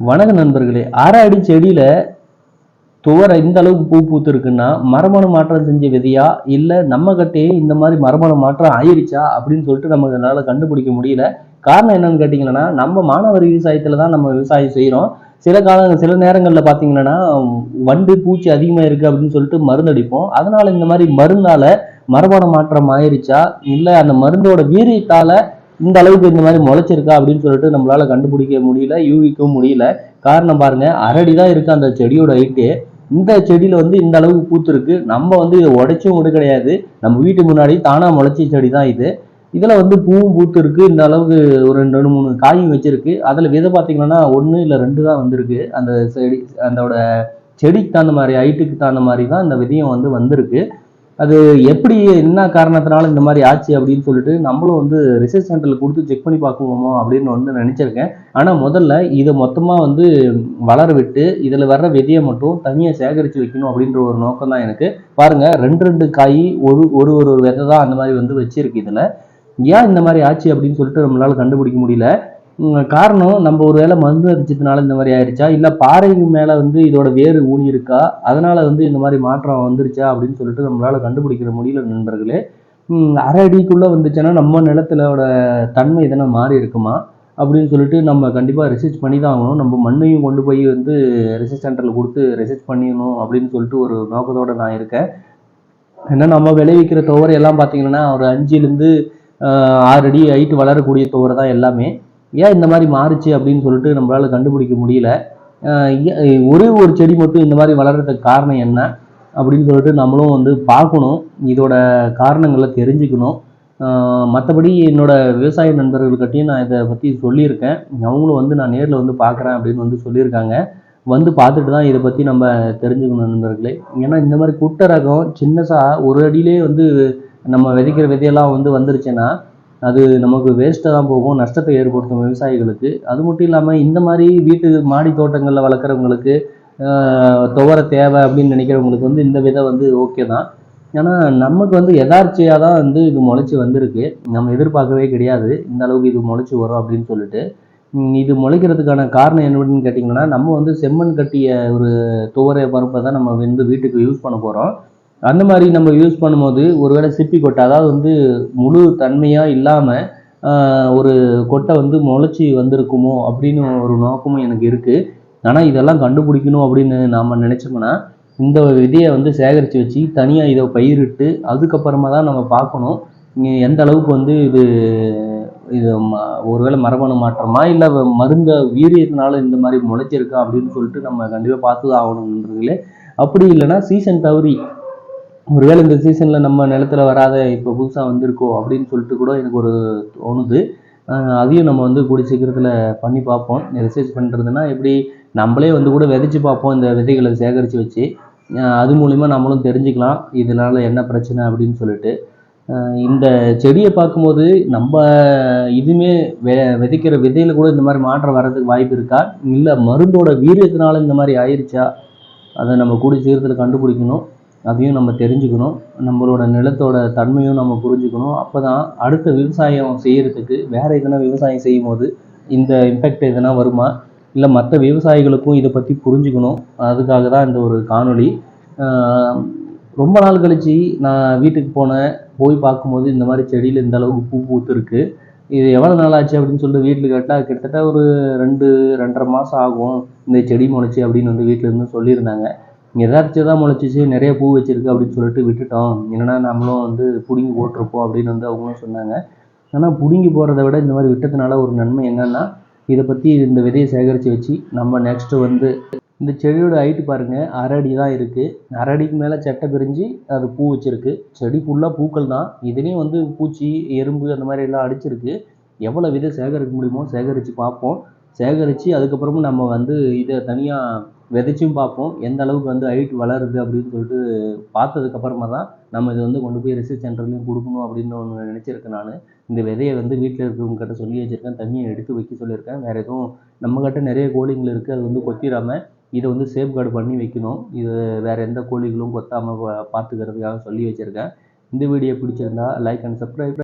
வணக்க நண்பர்களே அடி செடியில துவர இந்த அளவுக்கு பூ பூத்து இருக்குன்னா மரபணு மாற்றம் செஞ்ச விதையா? இல்ல நம்ம கட்டே இந்த மாதிரி மரபணு மாற்றம் ஆயிருச்சா? அப்படின்னு சொல்லிட்டு நமக்கு என்னால் கண்டுபிடிக்க முடியல. காரணம் என்னன்னு கேட்டீங்கன்னா நம்ம மாணவர் விவசாயத்துல தான் நம்ம விவசாயம் செய்யறோம் சில கால சில நேரங்களில் பார்த்தீங்கன்னா வண்டு பூச்சி அதிகமாக இருக்குது அப்படின்னு சொல்லிட்டு மருந்து அடிப்போம். அதனால் இந்த மாதிரி மருந்தால் மரபணு மாற்றம் ஆயிருச்சா? இல்லை அந்த மருந்தோட வீரியத்தால் இந்த அளவுக்கு இந்த மாதிரி முளைச்சிருக்கா அப்படின்னு சொல்லிட்டு நம்மளால கண்டுபிடிக்க முடியல யூகிக்கவும் முடியல. காரணம் பாருங்க அரடி தான் இருக்கு அந்த செடியோட ஹைட்டு இந்த செடியில வந்து இந்த அளவுக்கு பூத்துருக்கு. நம்ம வந்து இதை உடைச்சும் விட கிடையாது. நம்ம வீட்டு முன்னாடி தானா முளைச்சி செடி தான் இது. இதுல வந்து பூவும் பூத்து இருக்கு இந்த அளவுக்கு ஒரு ரெண்டு ரெண்டு மூணு காயும் வச்சிருக்கு. அதுல விதை பார்த்தீங்கன்னா ஒன்று இல்லை ரெண்டு தான் வந்திருக்கு. அந்த செடி அதோட செடிக்கு தகுந்த மாதிரி ஹைட்டுக்கு தகுந்த மாதிரி தான் இந்த விதையும் வந்து வந்திருக்கு. அது எப்படி என்ன காரணத்தினால இந்த மாதிரி ஆச்சு அப்படின்னு சொல்லிட்டு நம்மளும் வந்து ரிசர்ச் சென்டரில் கொடுத்து செக் பண்ணி பார்க்குவோமோ அப்படின்னு வந்து நினச்சிருக்கேன். ஆனால் முதல்ல இதை மொத்தமாக வந்து வளர விட்டு இதில் வர்ற விதையை மட்டும் தனியாக சேகரித்து வைக்கணும் அப்படின்ற ஒரு நோக்கம் தான் எனக்கு. பாருங்கள் ரெண்டு ரெண்டு காய் ஒரு ஒரு ஒரு விதை தான் அந்த மாதிரி வந்து வச்சிருக்கு இதில். ஏன் இந்த மாதிரி ஆச்சு அப்படின்னு சொல்லிட்டு நம்மளால கண்டுபிடிக்க முடியல. காரணம் நம்ம ஒரு வேளை மருந்து அடிச்சதுனால இந்த மாதிரி ஆயிடுச்சா இல்லை பாறைக்கு மேலே வந்து இதோட வேறு ஊனி இருக்கா? அதனால் வந்து இந்த மாதிரி மாற்றம் வந்துருச்சா? அப்படின்னு சொல்லிட்டு நம்மளால் கண்டுபிடிக்கிற முடியல நண்பர்களே. அரை அடிக்குள்ளே வந்துச்சுன்னா நம்ம நிலத்திலோட தன்மை எதனா மாறி இருக்குமா? அப்படின்னு சொல்லிட்டு நம்ம கண்டிப்பாக ரிசர்ச் பண்ணி தான் ஆகணும். நம்ம மண்ணையும் கொண்டு போய் வந்து ரிசர்ச் சென்டரில் கொடுத்து ரிசர்ச் பண்ணிடணும் அப்படின்னு சொல்லிட்டு ஒரு நோக்கத்தோடு நான் இருக்கேன். ஏன்னா நம்ம விளைவிக்கிற துவரை எல்லாம் பார்த்தீங்கன்னா ஒரு அஞ்சுலேருந்து ஆறு அடி ஹைட்டு வளரக்கூடிய துவரை தான் எல்லாமே. ஏன் இந்த மாதிரி மாறுச்சு அப்படின்னு சொல்லிட்டு நம்மளால் கண்டுபிடிக்க முடியல. ஒரே ஒரு செடி மட்டும் இந்த மாதிரி வளர்கிறதுக்கு காரணம் என்ன அப்படின்னு சொல்லிட்டு நம்மளும் வந்து பார்க்கணும். இதோட காரணங்களை தெரிஞ்சுக்கணும். மற்றபடி என்னோட விவசாய நண்பர்கள்கிட்டையும் நான் இதை பற்றி சொல்லியிருக்கேன். அவங்களும் வந்து நான் நேரில் வந்து பார்க்குறேன் அப்படின்னு வந்து சொல்லியிருக்காங்க. வந்து பார்த்துட்டு தான் இதை பற்றி நம்ம தெரிஞ்சுக்கணும் நண்பர்களே. ஏன்னா இந்த மாதிரி குட்டை ரகம் சின்னசாக ஒரு அடியிலே வந்து நம்ம விதைக்கிற விதையெல்லாம் வந்து வந்துருச்சுன்னா அது நமக்கு வேஸ்ட்டாக தான் போகும் நஷ்டத்தை ஏற்படுத்தும் விவசாயிகளுக்கு. அது மட்டும் இல்லாமல் இந்த மாதிரி வீட்டு மாடி தோட்டங்களில் வளர்க்குறவங்களுக்கு துவர தேவை அப்படின்னு நினைக்கிறவங்களுக்கு வந்து இந்த விதை வந்து ஓகே தான். ஏன்னா நமக்கு வந்து எதார்ச்சியாக தான் வந்து இது முளைச்சி வந்திருக்கு. நம்ம எதிர்பார்க்கவே கிடையாது. இந்த அளவுக்கு இது முளைச்சி வரும் அப்படின்னு சொல்லிட்டு. இது முளைக்கிறதுக்கான காரணம் என்னன்னு கேட்டிங்கன்னா நம்ம வந்து செம்மண் கட்டிய ஒரு துவரை பருப்பை தான் நம்ம வந்து வீட்டுக்கு யூஸ் பண்ண போகிறோம் அந்த மாதிரி நம்ம யூஸ் பண்ணும்போது ஒருவேளை சிப்பி கொட்டை அதாவது வந்து முழு தன்மையாக இல்லாமல் ஒரு கொட்டை வந்து முளைச்சி வந்திருக்குமோ அப்படின்னு ஒரு நோக்கமும் எனக்கு இருக்குது ஆனால் இதெல்லாம் கண்டுபிடிக்கணும் அப்படின்னு நாம் நினச்சோம்னா இந்த விதையை வந்து சேகரித்து வச்சு தனியாக இதை பயிரிட்டு அதுக்கப்புறமா தான் நம்ம பார்க்கணும். எந்த அளவுக்கு வந்து இது இது ஒருவேளை மரபணு மாற்றமா இல்லை மருந்த வீரியத்தினால இந்த மாதிரி முளைச்சிருக்கா அப்படின்னு சொல்லிட்டு நம்ம கண்டிப்பாக பார்த்து தான் ஆகணுன்றதுல அப்படி இல்லைன்னா சீசன் தவறி ஒருவேளை இந்த சீசனில் நம்ம நிலத்துல வராத இப்போ புதுசாக வந்திருக்கோ அப்படின்னு சொல்லிட்டு கூட எனக்கு ஒரு தோணுது. அதையும் நம்ம வந்து கூடி சீக்கிரத்தில் பண்ணி பார்ப்போம். ரிசர்ச் பண்ணுறதுன்னா எப்படி நம்மளே வந்து கூட விதைச்சி பார்ப்போம் இந்த விதைகளை சேகரித்து வச்சு. அது மூலிமா நம்மளும் தெரிஞ்சுக்கலாம். இதனால் என்ன பிரச்சனை அப்படின்னு சொல்லிட்டு. இந்த செடியை பார்க்கும்போது நம்ம இதுவுமே வெ விதைக்கிற விதையில் கூட இந்த மாதிரி மாற்றம் வர்றதுக்கு வாய்ப்பு இருக்கா? இல்லை மருந்தோட வீரியத்தினால இந்த மாதிரி ஆயிடுச்சா அதை நம்ம கூடி சீக்கிரத்தில் கண்டுபிடிக்கணும். அதையும் நம்ம தெரிஞ்சுக்கணும். நம்மளோட நிலத்தோட தன்மையும் நம்ம புரிஞ்சுக்கணும். அப்போ தான் அடுத்த விவசாயம் செய்கிறதுக்கு வேறு எதனா விவசாயம் செய்யும் போது இந்த இம்பேக்ட் எதனா வருமா? இல்லை மற்ற விவசாயிகளுக்கும் இதை பற்றி புரிஞ்சுக்கணும். அதுக்காக தான் இந்த ஒரு காணொளி. ரொம்ப நாள் கழித்து நான் வீட்டுக்கு போனேன். போய் பார்க்கும்போது இந்த மாதிரி செடியில் இந்த அளவுக்கு பூ பூத்துருக்கு. இது எவ்வளோ நாள் ஆச்சு அப்படின்னு சொல்லிட்டு வீட்டில் கேட்டால் கிட்டத்தட்ட ஒரு ரெண்டு ரெண்டரை மாதம் ஆகும். இந்த செடி முளைச்சி அப்படின்னு வந்து வீட்டில் இருந்து சொல்லியிருந்தாங்க. எதாச்சும் தான் முளைச்சிச்சு நிறைய பூ வச்சிருக்கு அப்படின்னு சொல்லிட்டு விட்டுட்டோம். என்னன்னா நம்மளும் வந்து பிடுங்கி போட்டிருப்போம் அப்படின்னு வந்து அவங்களும் சொன்னாங்க. ஆனால் பிடுங்கி போகிறத விட இந்த மாதிரி விட்டதுனால ஒரு நன்மை என்னென்னா இதை பற்றி இந்த விதையை சேகரித்து வச்சு நம்ம நெக்ஸ்ட்டு வந்து இந்த செடியோட ஹைட்டு பாருங்கள் அரை அடி தான் இருக்குது அரை அடிக்கு மேலே செட்டை பிரிஞ்சு அது பூ வச்சுருக்கு. செடி ஃபுல்லாக பூக்கள் தான். இதுலேயும் வந்து பூச்சி எறும்பு அந்த மாதிரி எல்லாம் அடிச்சிருக்கு. எவ்வளோ விதை சேகரிக்க முடியுமோ சேகரித்து பார்ப்போம். சேகரித்து அதுக்கப்புறமும் நம்ம வந்து இதை தனியாக விதைச்சும் பார்ப்போம். எந்த அளவுக்கு வந்து ஹைட் வளருது அப்படின்னு சொல்லிட்டு பார்த்ததுக்கப்புறமா தான் நம்ம இதை வந்து கொண்டு போய் ரிசர்ச் சென்டர்லேயும் கொடுக்கணும் அப்படின்னு ஒன்று நினச்சிருக்கேன் நான். இந்த விதையை வந்து வீட்டில் இருக்கிறவங்க கிட்ட சொல்லி வச்சுருக்கேன். தண்ணியை எடுத்து வைக்க சொல்லியிருக்கேன். வேறு எதுவும் நம்மக்கிட்ட நிறைய கோழிங்கள் இருக்குது அது வந்து கொத்திடாமல் இதை வந்து சேஃப்கார்டு பண்ணி வைக்கணும். இது வேறு எந்த கோழிகளும் கொத்தாமல் பார்த்துக்கிறதுக்காக சொல்லி வச்சுருக்கேன். இந்த வீடியோ பிடிச்சிருந்தா லைக் அண்ட் சப்ஸ்கிரைப்